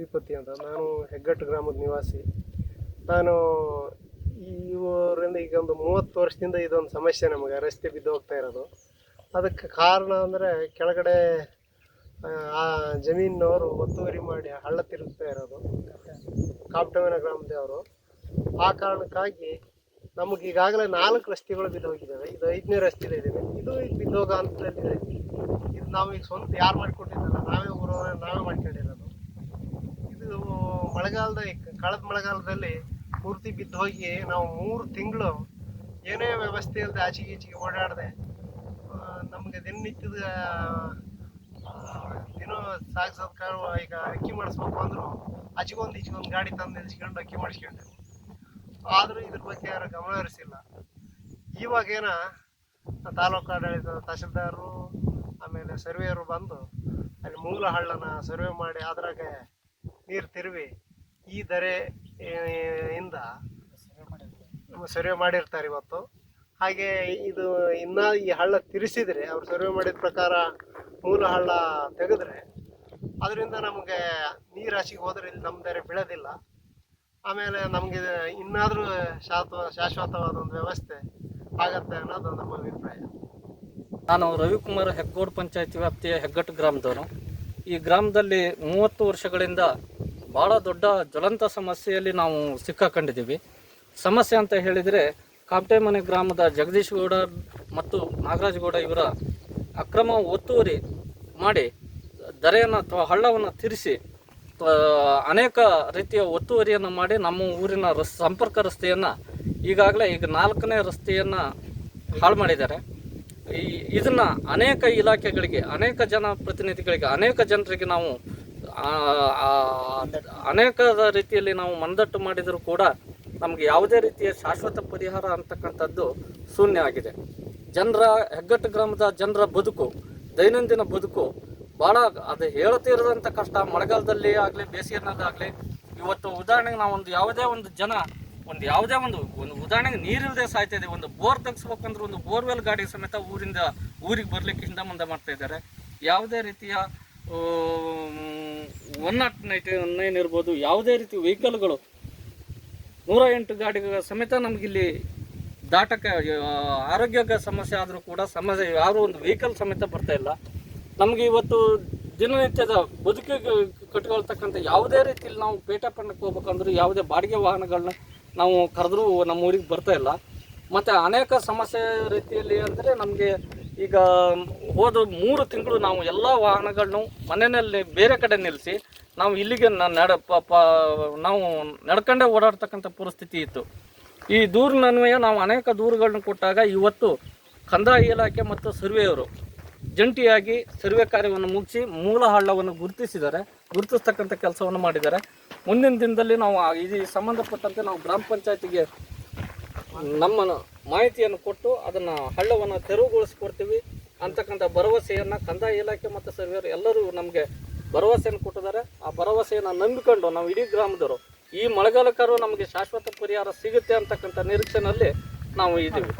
ಶ್ರೀಪತಿ ಅಂತ. ನಾನು ಹೆಗ್ಗಟ್ಟು ಗ್ರಾಮದ ನಿವಾಸಿ. ನಾನು ಇವರಿಂದ ಈಗ ಒಂದು ಮೂವತ್ತು ವರ್ಷದಿಂದ ಇದೊಂದು ಸಮಸ್ಯೆ ನಮಗೆ. ರಸ್ತೆ ಬಿದ್ದು ಹೋಗ್ತಾ ಇರೋದು. ಅದಕ್ಕೆ ಕಾರಣ ಅಂದರೆ ಕೆಳಗಡೆ ಆ, ಜಮೀನವರು ಒತ್ತುವರಿ ಮಾಡಿ ಹಳ್ಳ ತಿರುಗ್ತಾ ಇರೋದು. ಕಾಪ್ಟವಿನ ಗ್ರಾಮದೇವರು ಆ ಕಾರಣಕ್ಕಾಗಿ ನಮಗೆ ಈಗಾಗಲೇ ನಾಲ್ಕು ರಸ್ತೆಗಳು ಬಿದ್ದು ಹೋಗಿದ್ದಾವೆ. ಇದು ಐದನೇ ರಸ್ತೆಲಿ ಇದ್ದೀವಿ. ಇದು ಈಗ ಬಿದ್ದೋಗ ಅಂತ ಹಂತದಲ್ಲಿದೆ. ಇದು ನಾವು ಈಗ ಸ್ವಂತ ಯಾರು ಮಾಡಿಕೊಟ್ಟಿದ್ದಲ್ಲ ನಾವೇ ಊರವರೇ ನಾವೇ ಮಾಡ್ಕೊಂಡಿರೋದು. ಇದು ಮಳೆಗಾಲದ ಕಳೆದ ಮಳೆಗಾಲದಲ್ಲಿ ಪೂರ್ತಿ ಬಿದ್ದು ಹೋಗಿ ನಾವು ಮೂರು ತಿಂಗಳು ಏನೇ ವ್ಯವಸ್ಥೆ ಇಲ್ಲದೆ ಆಚೆಗೆ ಈಚೆಗೆ ಓಡಾಡದೆ ನಮಗೆ ದಿನನಿತ್ಯದ ದಿನ ಸಾಗಿಸೋದ್ಕಾರ ಈಗ ಅಕ್ಕಿ ಮಾಡಿಸ್ಬೇಕು ಅಂದ್ರು ಆಚೆಗೊಂದು ಈಚೆಗೊಂದು ಗಾಡಿ ತಂದು ನಿಲ್ಸ್ಕೊಂಡು ಅಕ್ಕಿ ಮಾಡಿಸ್ಕೊಂಡೆವು ಆದರೂ ಇದ್ರ ಬಗ್ಗೆ ಯಾರು ಗಮನ ಹರಿಸಿಲ್ಲ. ಇವಾಗೇನ ತಾಲೂಕು ಆಡಳಿತ ತಹಸೀಲ್ದಾರರು ಆಮೇಲೆ ಸರ್ವೇಯರು ಬಂದು ಅಲ್ಲಿ ಮೂಲ ಹಳ್ಳನ ಸರ್ವೆ ಮಾಡಿ ಅದ್ರಾಗೆ ನೀರು ತಿರುವಿ ಈ ದರೆ ಇಂದ ಸರ್ವೆ ಮಾಡಿರ್ತಾರೆ ಇವತ್ತು. ಹಾಗೆ ಇದು ಇನ್ನ ಈ ಹಳ್ಳ ತಿರುಸಿದ್ರೆ, ಅವ್ರು ಸರ್ವೆ ಮಾಡಿದ ಪ್ರಕಾರ ಮೂಲ ಹಳ್ಳ ತೆಗೆದ್ರೆ, ಅದರಿಂದ ನಮಗೆ ನೀರು ರಾಶಿಗೆ ಹೋದ್ರೆ ಇಲ್ಲಿ ನಮ್ಮ ದರೆ ಬೀಳೋದಿಲ್ಲ. ಆಮೇಲೆ ನಮಗೆ ಇನ್ನಾದರೂ ಶಾಶ್ವ ಶಾಶ್ವತವಾದ ಒಂದು ವ್ಯವಸ್ಥೆ ಆಗತ್ತೆ ಅನ್ನೋದು ನಮ್ಮ ಅಭಿಪ್ರಾಯ. ನಾನು ರವಿಕುಮಾರ್ ಹೆಗ್ಗೋಡ್ ಪಂಚಾಯತ್ ವ್ಯಾಪ್ತಿಯ ಹೆಗ್ಗಟ್ಟು ಗ್ರಾಮದವನು. ಈ ಗ್ರಾಮದಲ್ಲಿ ಮೂವತ್ತು ವರ್ಷಗಳಿಂದ ಭಾಳ ದೊಡ್ಡ ಜ್ವಲಂತ ಸಮಸ್ಯೆಯಲ್ಲಿ ನಾವು ಸಿಕ್ಕಾಕೊಂಡಿದ್ದೀವಿ. ಸಮಸ್ಯೆ ಅಂತ ಹೇಳಿದರೆ ಕಾಪ್ಟೆಮನೆ ಗ್ರಾಮದ ಜಗದೀಶ್ ಗೌಡ ಮತ್ತು ನಾಗರಾಜ್ ಗೌಡ ಇವರ ಅಕ್ರಮ ಒತ್ತುವರಿ ಮಾಡಿ ದರೆಯನ್ನು ಅಥವಾ ಹಳ್ಳವನ್ನು ತಿರಿಸಿ ಅನೇಕ ರೀತಿಯ ಒತ್ತುವರಿಯನ್ನು ಮಾಡಿ ನಮ್ಮ ಊರಿನ ರಸ್, ಸಂಪರ್ಕ ರಸ್ತೆಯನ್ನು ಈಗಾಗಲೇ ಈಗ ನಾಲ್ಕನೇ ರಸ್ತೆಯನ್ನು ಹಾಳು ಮಾಡಿದ್ದಾರೆ. ಈ ಇದನ್ನ ಅನೇಕ ಇಲಾಖೆಗಳಿಗೆ, ಅನೇಕ ಜನ ಪ್ರತಿನಿಧಿಗಳಿಗೆ, ಅನೇಕ ಜನರಿಗೆ ನಾವು ಅನೇಕ ರೀತಿಯಲ್ಲಿ ನಾವು ಮಂದಟ್ಟು ಮಾಡಿದರೂ ಕೂಡ ನಮಗೆ ಯಾವುದೇ ರೀತಿಯ ಶಾಶ್ವತ ಪರಿಹಾರ ಅಂತಕ್ಕಂಥದ್ದು ಶೂನ್ಯ ಆಗಿದೆ. ಜನರ ಹೆಗ್ಗಟ್ಟು ಗ್ರಾಮದ ಜನರ ಬದುಕು, ದೈನಂದಿನ ಬದುಕು ಭಾಳ ಅದು ಹೇಳುತ್ತಿರದಂಥ ಕಷ್ಟ. ಮಳೆಗಾಲದಲ್ಲಿ ಆಗಲಿ ಬೇಸಿಗೆನಲ್ಲಾಗಲಿ ಇವತ್ತು ಉದಾಹರಣೆಗೆ ನಾವೊಂದು ಯಾವುದೇ ಒಂದು ಜನ ಒಂದು ಯಾವುದೇ ಒಂದು ಒಂದು ಉದಾಹರಣೆಗೆ ನೀರಿಲ್ಲದೆ ಸಾಯ್ತಾ ಇದೆ, ಒಂದು ಬೋರ್ ತೆಗೆಸ್ಬೇಕಂದ್ರೆ ಒಂದು ಬೋರ್ವೆಲ್ ಗಾಡಿ ಸಮೇತ ಊರಿಂದ, ಊರಿಗೆ ಬರ್ಲಿಕ್ಕೆ ಹಿಂದೆ ಮುಂದೆ ಮಾಡ್ತಾ ಇದ್ದಾರೆ. ಯಾವುದೇ ರೀತಿಯ ಒನ್ ನಾಟ್ ನೈಟ್ ನೈನ್ ಇರ್ಬೋದು, ಯಾವುದೇ ರೀತಿ ವೆಹಿಕಲ್ಗಳು, ನೂರ ಎಂಟು ಗಾಡಿಗಳ ಸಮೇತ ನಮಗಿಲ್ಲಿ ದಾಟಕ್ಕೆ ಆರೋಗ್ಯಕ್ಕೆ ಆರೋಗ್ಯ ಸಮಸ್ಯೆ ಆದರೂ ಕೂಡ ಸಮಸ್ಯೆ ಯಾರು ಒಂದು ವೆಹಿಕಲ್ ಸಮೇತ ಬರ್ತಾ ಇಲ್ಲ. ನಮಗೆ ಇವತ್ತು ದಿನನಿತ್ಯದ ಬದುಕಿಗೆ ಕಟ್ಕೊಳ್ತಕ್ಕಂಥ ಯಾವುದೇ ರೀತಿಯಲ್ಲಿ ನಾವು ಪೇಟೆ ಪಣ್ಣಕ್ಕೆ ಹೋಗ್ಬೇಕಂದ್ರೂ ಯಾವುದೇ ಬಾಡಿಗೆ ವಾಹನಗಳನ್ನ ನಾವು ಕರೆದ್ರೂ ನಮ್ಮ ಊರಿಗೆ ಬರ್ತಾ ಇಲ್ಲ. ಮತ್ತು ಅನೇಕ ಸಮಸ್ಯೆ ರೀತಿಯಲ್ಲಿ ಅಂದರೆ ನಮಗೆ ಈಗ ಹೋದ ಮೂರು ತಿಂಗಳು ನಾವು ಎಲ್ಲ ವಾಹನಗಳನ್ನು ಮನೆಯಲ್ಲಿ ಬೇರೆ ಕಡೆ ನಿಲ್ಲಿಸಿ ನಾವು ಇಲ್ಲಿಗೆ ನಡ ನಾವು ನಡ್ಕೊಂಡೇ ಓಡಾಡ್ತಕ್ಕಂಥ ಪರಿಸ್ಥಿತಿ ಇತ್ತು. ಈ ದೂರಿನನ್ವಯ ನಾವು ಅನೇಕ ದೂರುಗಳನ್ನ ಕೊಟ್ಟಾಗ ಇವತ್ತು ಕಂದಾಯ ಇಲಾಖೆ ಮತ್ತು ಸರ್ವೆಯವರು ಜಂಟಿಯಾಗಿ ಸರ್ವೆ ಕಾರ್ಯವನ್ನು ಮುಗಿಸಿ ಮೂಲ ಹಳ್ಳವನ್ನು ಗುರುತಿಸಿದ್ದಾರೆ. ಗುರುತಿಸ್ತಕ್ಕಂಥ ಕೆಲಸವನ್ನು ಮಾಡಿದ್ದಾರೆ. ಮುಂದಿನ ದಿನದಲ್ಲಿ ನಾವು ಇದು ಸಂಬಂಧಪಟ್ಟಂತೆ ನಾವು ಗ್ರಾಮ ಪಂಚಾಯತಿಗೆ ನಮ್ಮ ಮಾಹಿತಿಯನ್ನು ಕೊಟ್ಟು ಅದನ್ನು ಹಳ್ಳವನ್ನು ತೆರವುಗೊಳಿಸ್ಕೊಡ್ತೀವಿ ಅಂತಕ್ಕಂಥ ಭರವಸೆಯನ್ನು ಕಂದಾಯ ಇಲಾಖೆ ಮತ್ತು ಸರ್ವೇರು ಎಲ್ಲರೂ ನಮಗೆ ಭರವಸೆಯನ್ನು ಕೊಟ್ಟಿದ್ದಾರೆ. ಆ ಭರವಸೆಯನ್ನು ನಂಬಿಕೊಂಡು ನಾವು ಇಡೀ ಗ್ರಾಮದವರು ಈ ಮಳೆಗಾಲಕ್ಕಾರು ನಮಗೆ ಶಾಶ್ವತ ಪರಿಹಾರ ಸಿಗುತ್ತೆ ಅಂತಕ್ಕಂಥ ನಿರೀಕ್ಷೆಯಲ್ಲಿ ನಾವು ಇದ್ದೀವಿ.